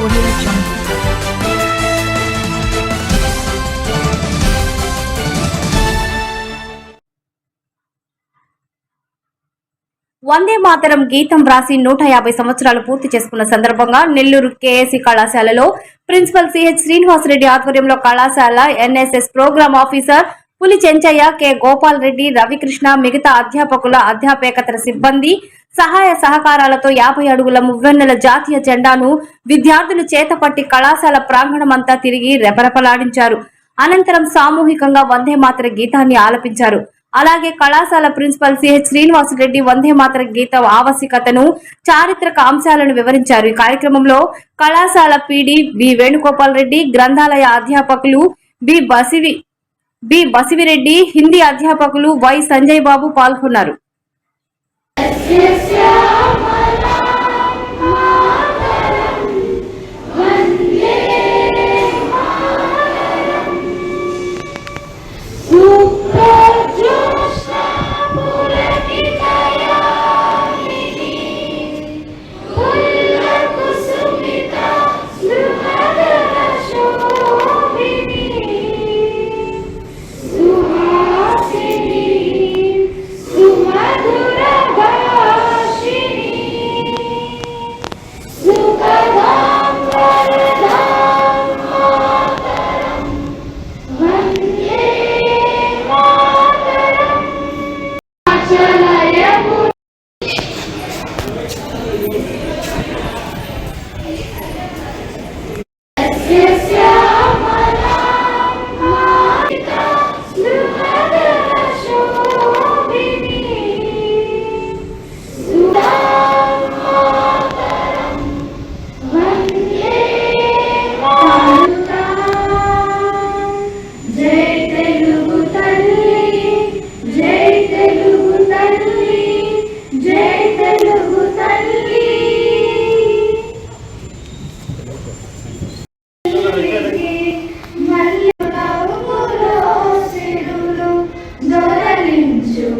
Audio Jungle. Vande Mataram గీతం వ్రాసి నూట యాభై సంవత్సరాలు పూర్తి చేసుకున్న సందర్భంగా నెల్లూరు కేఎస్సి కళాశాలలో ప్రిన్సిపల్ సిహెచ్ శ్రీనివాసరెడ్డి ఆధ్వర్యంలో కళాశాల NSS program officer Puli Chenchaiah K Gopal Reddy Ravikrishna మిగతా అధ్యాపకుల అధ్యాపేకతర సిబ్బంది సహాయ సహకారాలతో యాభై అడుగుల మువ్వెన్నెల జాతీయ జెండాను విద్యార్థులు చేతపట్టి కళాశాల ప్రాంగణమంతా తిరిగి రెపరెపలాడించారు. అనంతరం సామూహికంగా వందే మాతర గీతాన్ని ఆలపించారు. అలాగే కళాశాల ప్రిన్సిపల్ సిహెచ్ శ్రీనివాసరెడ్డి వందే మాతర గీత ఆవశ్యకతను చారిత్రక అంశాలను వివరించారు. ఈ కార్యక్రమంలో కళాశాల పీడి బి వేణుగోపాల్ రెడ్డి గ్రంథాలయ అధ్యాపకులు బి బసివి బి బసివిరెడ్డి హిందీ అధ్యాపకులు వై సంజయ్ బాబు పాల్గొన్నారు. Yes, kiss yeah.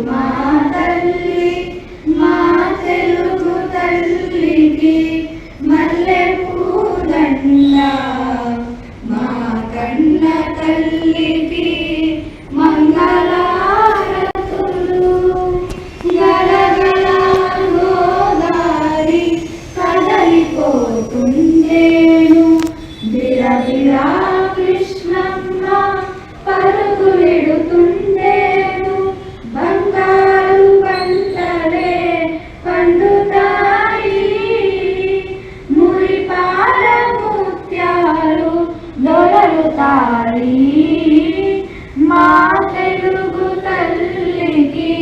మా తల్లి మా తెలుగు తల్లికి దొరలుతాయి మా తెలుగు తల్లికి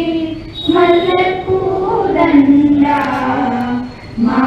మల్లె పూదండ మా